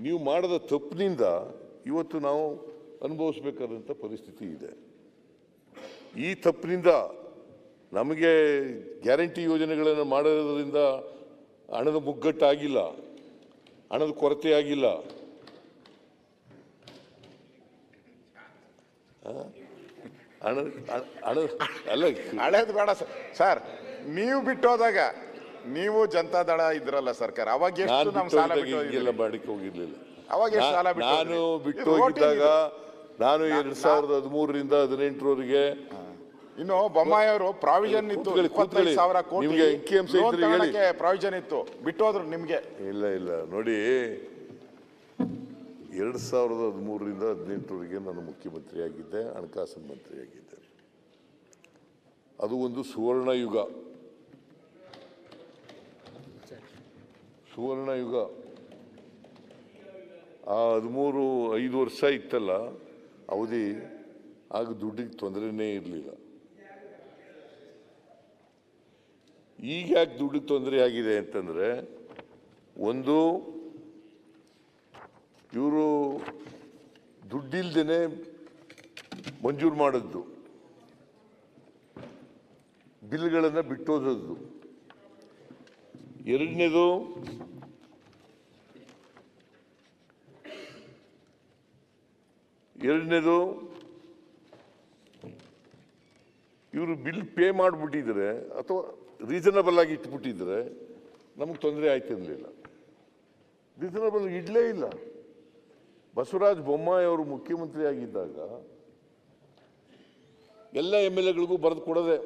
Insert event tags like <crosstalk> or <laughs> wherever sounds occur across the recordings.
ನೀವು ಮಾಡಿದ ತಪ್ಪಿನಿಂದ ಇವತ್ತು ನಾವು ಅನುಭವಿಸ್ಬೇಕಾದಂಥ ಪರಿಸ್ಥಿತಿ ಇದೆ. ಈ ತಪ್ಪಿನಿಂದ ನಮಗೆ ಗ್ಯಾರಂಟಿ ಯೋಜನೆಗಳನ್ನು ಮಾಡೋದ್ರಿಂದ ಹಣದ ಮುಗ್ಗಟ್ಟಾಗಿಲ್ಲ, ಹಣದ ಕೊರತೆ ಆಗಿಲ್ಲ. ಹಣದ ಹಣ, ಹಣ- ಹಣ, ಅಲ್ಲ, ಹಳೇದು ಬೇಡ ಸರ್ ಸರ್, ನೀವು ಬಿಟ್ಟೋದಾಗ ನೀವು ಜನತಾ ದಳ ಇದ್ರಲ್ಲ ಸರ್ಕಾರ ಅವಾಗ ಎಷ್ಟು ನಾನು ಸಾಲ ಬಿಟ್ಟು ಹೀಗೆಲ್ಲ ಮಾಡಕ್ಕೆ ಹೋಗಿರ್ಲಿಲ್ಲ ಅವಾಗ ಎಷ್ಟು ಸಾಲ ಬಿಟ್ಟು ನಾನು? ಬಿಟ್ಟು ಇದು voting ಹೋಗಿದ್ದಾಗ ಇದು. ನಾನು ಎರಡ್ ಸಾವಿರದ ಹದಿಮೂರರಿಂದ ಹದಿನೆಂಟರವರೆಗೆ ಇನ್ನು ಬೊಮ್ಮಾಯಿ ಅವರು ಪ್ರಾವಿಷನ್ ಇತ್ತು ಕೂತ್ಕೊಳ್ಳಿ. ಸಾವಿರ ಕೋಟಿ ನಿಮ್ಗೆ ಅಂಕಿಅಂಶ loan ಇದ್ರೆ ಹೇಳಿ. ತಗೊಳಕ್ಕೆ ಪ್ರಾವಿಷನ್ ಇತ್ತು ಬಿಟ್ಟೋದ್ರು ನಿಮ್ಗೆ ಇಲ್ಲ ಇಲ್ಲ ನೋಡಿ ಎರಡು ಸಾವಿರದ ಹದಿಮೂರರಿಂದ ಹದಿನೆಂಟರವರೆಗೆ ನಾನು ಮುಖ್ಯಮಂತ್ರಿ ಆಗಿದ್ದೆ ಹಣಕಾಸು ಮಂತ್ರಿ ಆಗಿದ್ದೆ ಅದು ಒಂದು ಸುವರ್ಣ ಯುಗ ಸುವರ್ಣ ಯುಗ. ಆ ಹದಿಮೂರು, ಐದು ವರ್ಷ ಇತ್ತಲ್ಲ, ಅವಧಿ, ಆಗ ದುಡ್ಡಿಗೆ ತೊಂದರೆನೇ ಇರಲಿಲ್ಲ. ಈಗ ಯಾಕೆ ದುಡ್ಡಿಗೆ ತೊಂದರೆ ಆಗಿದೆ ಅಂತಂದರೆ, ಒಂದು, ಇವರು ದುಡ್ಡಿಲ್ದೇ ಮಂಜೂರು ಮಾಡಿದ್ದು. ಬಿಲ್ಗಳನ್ನು ಬಿಟ್ಟೋದದ್ದು. ಎರಡನೇದು ಎರಡನೇದು, ಇವರು ಬಿಲ್ ಪೇ ಮಾಡಿಬಿಟ್ಟಿದ್ರೆ ಅಥವಾ ರೀಸನಬಲ್ ಆಗಿ ಇಟ್ಬಿಟ್ಟಿದ್ರೆ ನಮಗೆ ತೊಂದರೆ ಆಯ್ತಿರಲಿಲ್ಲ ರೀಸನಬಲ್ ಇಡ್ಲೇ ಇಲ್ಲ. ಬಸವರಾಜ ಬೊಮ್ಮಾಯಿ ಅವರು ಮುಖ್ಯಮಂತ್ರಿ ಆಗಿದ್ದಾಗ ಎಲ್ಲ ಎಂ ಎಲ್ ಎಗಳಿಗೂ ಬರೆದು ಕೊಡದೆ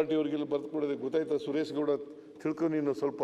ಪಾರ್ಟಿ ಅವರಿಗೆಲ್ಲ ಬರೆದು ಕೊಡದೆ ಗೊತ್ತಾಯ್ತಾ? ಸುರೇಶ್ ಗೌಡ ತಿಳ್ಕೊ ನೀನು ಸ್ವಲ್ಪ.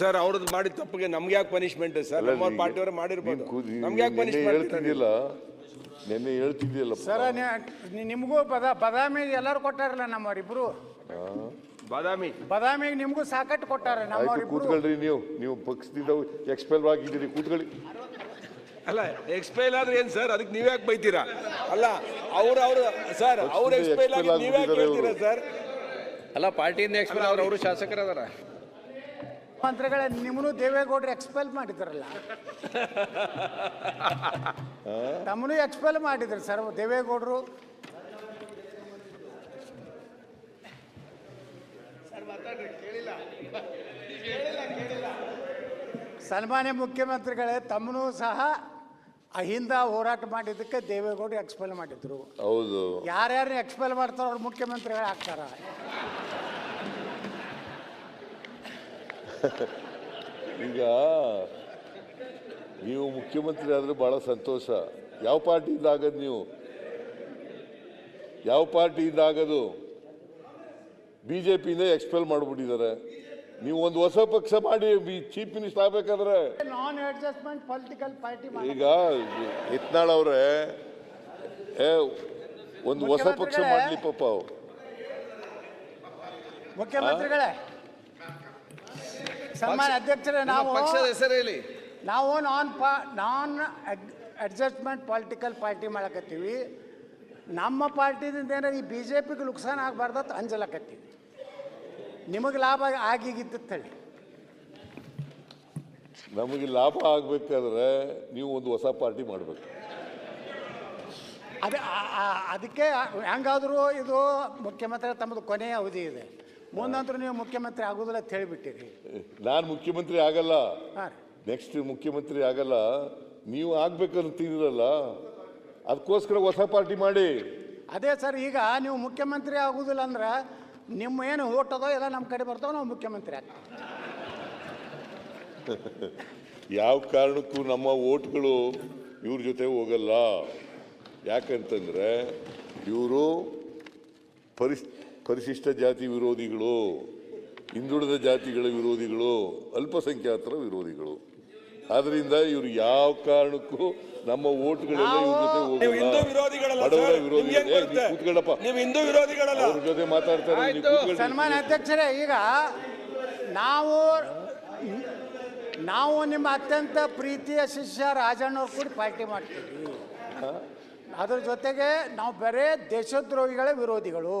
ಸರ್ ಅವ್ರದ್ದು ಮಾಡಿದ ತಪ್ಪಿಗೆ ನಮ್ಗೆ ಯಾಕೆ ಪನಿಷ್ಮೆಂಟ್ ಸರ್? ನಮ್ಮ ಪಾರ್ಟಿಯವರು ಮಾಡಿರ್ಬೋದು. ನಮ್ಗೆ ಯಾಕೆ ಹೇಳ್ತಿದ್ದಿಲ್ಲ. ನೆನ್ನೆ ಹೇಳ್ತಿದ್ದಿಲ್ಲ ಸರ್ ನಿಮಗೂ ಬದ ಬದಾಮಿ ಎಲ್ಲರೂ ಕೊಟ್ಟಾರಲ್ಲ ನಮ್ಮವರಿಬ್ರು? ಬಾದಾಮಿ. ಬದಾಮಿಗೆ ನಿಮಗೂ ಸಾಕಟ್ಟು ಕೊಟ್ಟಾರೆ ನಾವು ನಮ್ಮವರಿಬ್ರು. ಕೂತ್ಕೊಳ್ರಿ ನೀವು. ನೀವು ಪಕ್ಷದಿಂದ ಎಕ್ಸ್ಪೆಲ್ ಆಗಿದ್ದೀರಿ ಕೂತ್ಕೊಳ್ಳಿ. ಅಲ್ಲ ಎಕ್ಸ್ಪೈಲ್ ಆದ್ರೆ ಏನ್ ಸರ್ ಅದಕ್ಕೆ ನೀವ್ ಯಾಕೆ ಬೈತೀರಾ? ಅಲ್ಲ ಅವ್ರು ಅವ್ರು ಸರ್ ಅವ್ರು ಎಕ್ಸ್ಪೆಲ್ ಎಕ್ಸ್ಪೈಲ್ ಆಗಿ expel ನೀವ್ ಯಾಕೆ ಆಗ್ಬಿಟ್ಟಿದ್ದಾರೆ ಹೇಳ್ತೀರಾ ಸರ್ ಅಲ್ಲ ಪಾರ್ಟಿಯಿಂದ ಎಕ್ಸ್ಪೈರ್ ಅವ್ರು ಅವರು ಶಾಸಕರದಾರ. ಮಂತ್ರಿಗಳ ನಿಮ್ಮನ್ನು ದೇವೇಗೌಡರು ಎಕ್ಸ್ಪೆಲ್ ಮಾಡಿದ್ರಲ್ಲ. ತಮ್ಮನು ಎಕ್ಸ್ಪೆಲ್ ಮಾಡಿದ್ರು ಸರ್ ದೇವೇಗೌಡರು. ಸನ್ಮಾನ್ಯ ಮುಖ್ಯಮಂತ್ರಿಗಳೇ ತಮ್ಮನೂ ಸಹ ಅಹಿಂದ ಹೋರಾಟ ಮಾಡಿದ್ದಕ್ಕೆ ದೇವೇಗೌಡ ಎಕ್ಸ್ಪೆಲ್ ಮಾಡಿದ್ರು. ಹೌದು. ಯಾರ್ಯಾರು ಎಕ್ಸ್ಪೆಲ್ ಮಾಡ್ತಾರೋ ಅವ್ರು ಮುಖ್ಯಮಂತ್ರಿಗಳು ಆಗ್ತಾರ. <laughs> ಈಗ ನೀವು ಮುಖ್ಯಮಂತ್ರಿ ಆದ್ರೆ ಬಹಳ ಸಂತೋಷ. ಯಾವ ಪಾರ್ಟಿಯಿಂದ ಆಗದು ನೀವು? ಯಾವ ಪಾರ್ಟಿಯಿಂದ ಆಗದು? ಬಿಜೆಪಿಯಿಂದ ಎಕ್ಸ್ಪೆಲ್ ಮಾಡಿಬಿಟ್ಟಿದ್ದಾರೆ. ನೀವು ಒಂದು ಹೊಸ ಪಕ್ಷ ಮಾಡಿ ಚೀಫ್ ಮಿನಿಸ್ಟರ್ ಆಗ್ಬೇಕಾದ್ರೆ. ನಾನ್ ಅಡ್ಜಸ್ಟ್ಮೆಂಟ್ ಪೊಲಿಟಿಕಲ್ ಪಾರ್ಟಿ ಈಗ ಹಿತ್ನಾಳ್ ಅವ್ರೆ ಏ ಒಂದು ಹೊಸ ಪಕ್ಷ ಮಾಡಲಿ ಪಾಪ ಅವ್ರು. ಮುಖ್ಯಮಂತ್ರಿಗಳೇ. ಸನ್ಮಾನ್ಯ ಅಧ್ಯಕ್ಷರೇ ನಾವು ಪಕ್ಷದ ಹೆಸರು ಹೇಳಿ. ನಾವು ನಾನ್ ಪಾ ನಾನ್ ಅಡ್ಜಸ್ಟ್ಮೆಂಟ್ ಪೊಲಿಟಿಕಲ್ ಪಾರ್ಟಿ ಮಾಡಕತ್ತೀವಿ. ನಮ್ಮ ಪಾರ್ಟಿದಿಂದ ಏನಾರ ಈ ಬಿ ಜೆ ಪಿಗೆ ನುಕ್ಸಾನ್ ಆಗಬಾರ್ದತ್ ಅಂಜಲಕತ್ತೀವಿ. ನಿಮಗೆ ಲಾಭ ಆಗಿಗಿತ್ತು ಹೇಳಿ ನಮಗೆ ಲಾಭ ಆಗ್ಬೇಕಾದ್ರೆ ನೀವು ಒಂದು ಹೊಸ ಪಾರ್ಟಿ ಮಾಡಬೇಕು. ಅದೇ ಅದಕ್ಕೆ ಹೆಂಗಾದರೂ ಇದು ಮುಖ್ಯಮಂತ್ರಿ ತಮ್ಮದು ಕೊನೆಯ ಅವಧಿ ಇದೆ. ಮುಂದಂತರೂ ನೀವು ಮುಖ್ಯಮಂತ್ರಿ ಆಗೋದಿಲ್ಲ ಅಂತ ಹೇಳಿಬಿಟ್ಟಿರಿ. ನಾನು ಮುಖ್ಯಮಂತ್ರಿ ಆಗಲ್ಲ. ಹಾಂ ನೆಕ್ಸ್ಟ್ ಮುಖ್ಯಮಂತ್ರಿ ಆಗಲ್ಲ. ನೀವು ಆಗ್ಬೇಕಂತಿದ್ದೀರಲ್ಲ ಅದಕ್ಕೋಸ್ಕರ ಹೊಸ ಪಾರ್ಟಿ ಮಾಡಿ. ಅದೇ ಸರ್ ಈಗ ನೀವು ಮುಖ್ಯಮಂತ್ರಿ ಆಗೋದಿಲ್ಲ ಅಂದ್ರೆ ನಿಮ್ಮ ಏನು ಓಟ್ ಅದೋ ಎಲ್ಲ ನಮ್ಮ ಕಡೆ ಬರ್ತಾವೆ, ನಾವು ಮುಖ್ಯಮಂತ್ರಿ <laughs> ಯಾವ ಕಾರಣಕ್ಕೂ ನಮ್ಮ ಓಟ್ಗಳು ಇವ್ರ ಜೊತೆ ಹೋಗಲ್ಲ. ಯಾಕಂತಂದರೆ ಇವರು ಪರಿಸ್, ಪರಿಶಿಷ್ಟ ಜಾತಿ ವಿರೋಧಿಗಳು, ಹಿಂದುಳಿದ ಜಾತಿಗಳ ವಿರೋಧಿಗಳು, ಅಲ್ಪಸಂಖ್ಯಾತರ ವಿರೋಧಿಗಳು. ಆದ್ರಿಂದ ಇವರು ಯಾವ ಕಾರಣಕ್ಕೂ ನಮ್ಮ ಓಟ್ಗಳೆಲ್ಲ ಇವ್ರ ಜೊತೆ ನೀವು ಹಿಂದೂ ಹೋಗಲ್ಲ ವಿರೋಧಿಗಳಲ್ಲ ಬಡವರ ವಿರೋಧಿಗಳು. ಕೂತ್ಕೊಳ್ಳಪ್ಪ. ನೀವು ಹಿಂದೂ ವಿರೋಧಿಗಳಲ್ಲ. ಅವ್ರ ಜೊತೆ ಮಾತಾಡ್ತಾರೆ ನೀವು ಕೂತ್ಕೊಳ್ಳಿ. ಸನ್ಮಾನ್ಯ ಅಧ್ಯಕ್ಷರೇ ಈಗ ನಾವು ನಾವು ನಿಮ್ಮ ಅತ್ಯಂತ ಪ್ರೀತಿಯ ಶಿಷ್ಯ ರಾಜಣ್ಣವ್ರು ಕೂಡ ಪಾರ್ಟಿ ಮಾಡ್ತೀವಿ. ಅದ್ರ ಜೊತೆಗೆ ನಾವು ಬರೇ ದೇಶದ್ರೋಹಿಗಳ ವಿರೋಧಿಗಳು.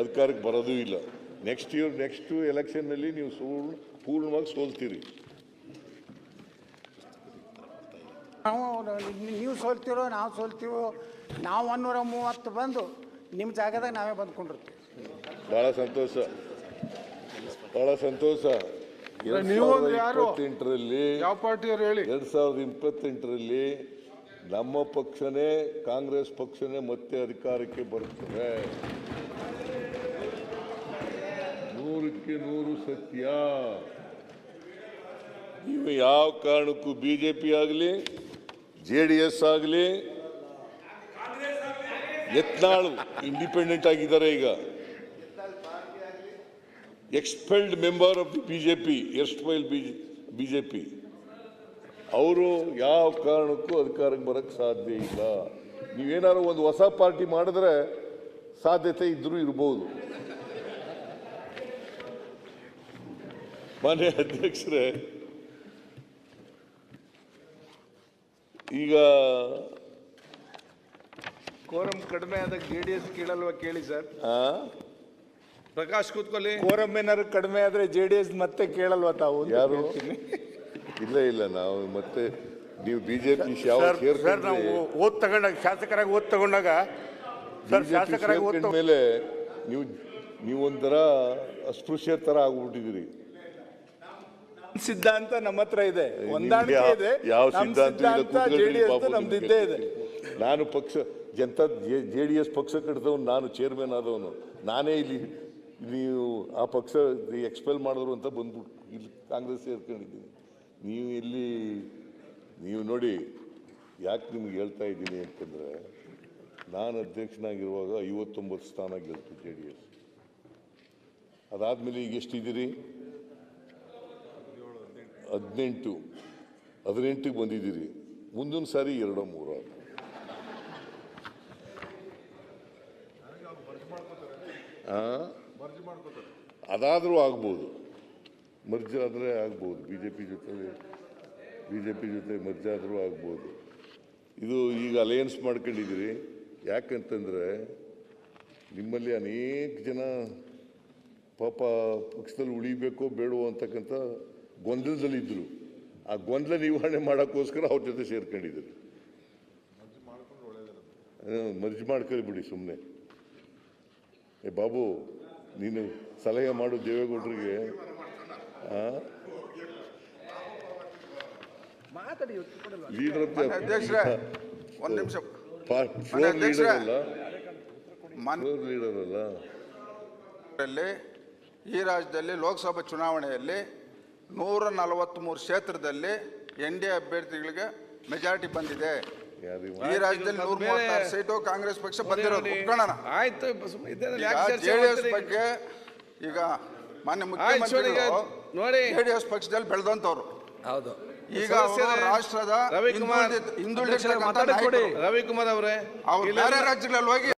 ಅಧಿಕಾರಕ್ಕೆ ಬರೋದೂ ಇಲ್ಲ. ನೆಕ್ಸ್ಟ್ ಇಯರ್ ನೆಕ್ಸ್ಟ್ ಎಲೆಕ್ಷನ್ನಲ್ಲಿ ನೀವು ಸೂರ್ಣ ಪೂರ್ಣವಾಗಿ ಸೋಲ್ತೀರಿ. ನಾವು ನೀವು ಸೋಲ್ತೀರೋ ನಾವು ಸೋಲ್ತೀವೋ ನಾವು ಒನ್ನೂರ ಮೂವತ್ತು ಬಂದು ನಿಮ್ಮ ಜಾಗದಾಗ ನಾವೇ ಬಂದ್ಕೊಂಡಿರ್ತೀವಿ. ಭಾಳ ಸಂತೋಷ. ಭಾಳ ಸಂತೋಷ? ಇಪ್ಪತ್ತೆಂಟರಲ್ಲಿ ಯಾವ ಪಾರ್ಟಿಯವರು ಹೇಳಿ? ಎರಡು ಸಾವಿರದ ಇಪ್ಪತ್ತೆಂಟರಲ್ಲಿ ನಮ್ಮ ಪಕ್ಷನೇ ಕಾಂಗ್ರೆಸ್ ಪಕ್ಷನೇ ಮತ್ತೆ ಅಧಿಕಾರಕ್ಕೆ ಬರುತ್ತದೆ. ನೂರಕ್ಕೆ ನೂರು ಸತ್ಯ. ನೀವು ಯಾವ ಕಾರಣಕ್ಕೂ ಬಿ ಜೆ ಪಿ ಆಗಲಿ, ಜೆ ಡಿ ಎಸ್ ಆಗಲಿ, ಯತ್ನಾಳ್ ಇಂಡಿಪೆಂಡೆಂಟ್ ಆಗಿದ್ದಾರೆ ಈಗ. Expelled member of the B J P erstwhile B J P ಅವರು ಯಾವ ಕಾರಣಕ್ಕೂ ಅಧಿಕಾರಕ್ಕೆ ಬರೋಕ್ಕೆ ಸಾಧ್ಯ ಇಲ್ಲ. ನೀವೇನಾದ್ರು ಒಂದು ಹೊಸ ಪಾರ್ಟಿ ಮಾಡಿದ್ರೆ ಸಾಧ್ಯತೆ ಇದ್ದರೂ ಇರ್ಬೋದು. ಮಾನ್ಯ ಅಧ್ಯಕ್ಷರೇ ಈಗ ಕೋರಂ ಕಡಿಮೆ ಆದಾಗ ಜೆ ಡಿ ಎಸ್ ಕೇಳಲ್ವಾ ಕೇಳಿ ಸರ್? ಆ, ಪ್ರಕಾಶ್ ಕೂತ್ಕೊಳ್ಳಿ. ಕೋರಂ ಏನಾದ್ರು ಕಡಿಮೆ ಆದ್ರೆ ಜೆ ಡಿ ಎಸ್ ಮತ್ತೆ ಕೇಳಲ್ವಾ ತಾವು ಯಾರು. ಇಲ್ಲ ಇಲ್ಲ ನಾವು ಮತ್ತೆ ನೀವು ಬಿಜೆಪಿ ಯಾವ ಸರ್ ಸರ್ ನಾವು ಓದ್ ತಗೊಂಡಾಗ ಶಾಸಕರಾಗಿ ಓದ್ ತಗೊಂಡಾಗ ಸರ್ ಶಾಸಕರಾಗಿ ಓದ್ ಮೇಲೆ ನೀವು ನೀವೊಂಥರ ಅಸ್ಪೃಶ್ಯ ತರ ಆಗ್ಬಿಟ್ಟಿದ್ದೀರಿ. ಸಿದ್ಧಾಂತ ನಮ್ಮ ಹತ್ರ ಇದೆ. ಹೊಂದಾಣಿಕೆ ಇದೆ. ಯಾವ ಸಿದ್ಧಾಂತ ನಮ್ದಿದ್ದೇ ಇದೆ. ನಾನು ಪಕ್ಷ ಜನತಾ ಜೆ ಡಿ ಎಸ್ ಪಕ್ಷ ಕಟ್ಟಿದವನು ನಾನು ಚೇರ್ಮನ್ ಆದವನು. ನಾನೇ ಇಲ್ಲಿ ನೀವು ಆ ಪಕ್ಷ ಎಕ್ಸ್ಪೆಲ್ ಮಾಡಿದ್ರು ಅಂತ ಬಂದ್ಬಿಟ್ಟು ಇಲ್ಲಿ ಕಾಂಗ್ರೆಸ್ ಸೇರ್ಕೊಂಡಿದ್ದೀನಿ. ನೀವು ಇಲ್ಲಿ ನೀವು ನೋಡಿ ಯಾಕೆ ನಿಮ್ಗೆ ಹೇಳ್ತಾ ಇದ್ದೀನಿ ಅಂತಂದರೆ ನಾನು ಅಧ್ಯಕ್ಷನಾಗಿರುವಾಗ ಐವತ್ತೊಂಬತ್ತು ಸ್ಥಾನ ಗೆಲ್ತು ಜೆ ಡಿ ಎಸ್ ಅದಾದಮೇಲೆ ಈಗ ಎಷ್ಟಿದ್ದೀರಿ? ಹದಿನೆಂಟು, ಹದಿನೆಂಟಿಗೆ ಬಂದಿದ್ದೀರಿ. ಮುಂದಿನ ಸಾರಿ ಎರಡೋ ಮೂರೋ? ಅದಾದರೂ ಆಗ್ಬೋದು. ಮರ್ಜ್ ಆದರೆ ಆಗ್ಬೋದು. ಬಿ ಜೆ ಪಿ ಜೊತೆ ಬಿ ಜೆ ಪಿ ಜೊತೆ ಮರ್ಜ್ ಆದರೂ ಆಗ್ಬೋದು. ಇದು ಈಗ ಅಲಯನ್ಸ್ ಮಾಡ್ಕೊಂಡಿದ್ದೀರಿ. ಯಾಕಂತಂದರೆ ನಿಮ್ಮಲ್ಲಿ ಅನೇಕ ಜನ ಪಾಪ ಪಕ್ಷದಲ್ಲಿ ಉಳಿಬೇಕೋ ಬೇಡವೋ ಅಂತಕ್ಕಂಥ ಗೊಂದಲದಲ್ಲಿದ್ದರು ಆ ಗೊಂದಲ ನಿವಾರಣೆ ಮಾಡೋಕ್ಕೋಸ್ಕರ ಅವ್ರ ಜೊತೆ ಸೇರ್ಕೊಂಡಿದ್ರು. ಮರ್ಜ್ ಮಾಡ್ಕೊಳ್ಳಿ ಬಿಡಿ ಸುಮ್ಮನೆ ಏ ಬಾಬು ನೀನು ಸಲಹೆ ಮಾಡು ದೇವೇಗೌಡರಿಗೆ. ಲೀಡರ್ ಒಂದ್ ನಿಮಿಷ. ಫ್ಲೋರ್ ಲೀಡರ್ ಅಧ್ಯಕ್ಷರೇ. ಅಲ್ಲ. ಮನ್ ಫ್ಲೋರ್ ಲೀಡರ್ ಅಲ್ಲ. ಈ ರಾಜ್ಯದಲ್ಲಿ ಲೋಕಸಭಾ ಚುನಾವಣೆಯಲ್ಲಿ ನೂರ ನಲವತ್ತ್ಮೂರು ಕ್ಷೇತ್ರದಲ್ಲಿ ಎನ್ ಡಿ ಎ ಅಭ್ಯರ್ಥಿಗಳಿಗೆ ಮೆಜಾರಿಟಿ ಬಂದಿದೆ. ಈ ರಾಜ್ಯದಲ್ಲಿ ನೂರ ಮೂವತ್ತಾರು ಸೀಟು ಕಾಂಗ್ರೆಸ್ ಪಕ್ಷ ಬಂದಿರೋದು. ಒಪ್ಕೊಳ್ಳೋಣ ಆಯ್ತು ಸುಮ್ನೆ ಇದ್ದೇನಲ್ಲ, ಈಗ ಜೆ ಡಿ ಎಸ್ ಬಗ್ಗೆ ಈಗ ಮಾನ್ಯ ಮುಖ್ಯಮಂತ್ರಿ ಮುಖ್ಯಮಂತ್ರಿಗಳು ನೋಡಿ. ಜೆ ಡಿ ಎಸ್ ಪಕ್ಷದಲ್ಲಿ ಬೆಳೆದಂತವ್ರು ಹೌದು. ಈಗ ರಾಷ್ಟ್ರದ ರವಿಕುಮಾರ್ ಹಿಂದುಳಿದ. ರವಿಕುಮಾರ್ ಅವರೇ. ಅವ್ರು ಬೇರೆ ರಾಜ್ಯಗಳಲ್ಲಿ ಹೋಗಿ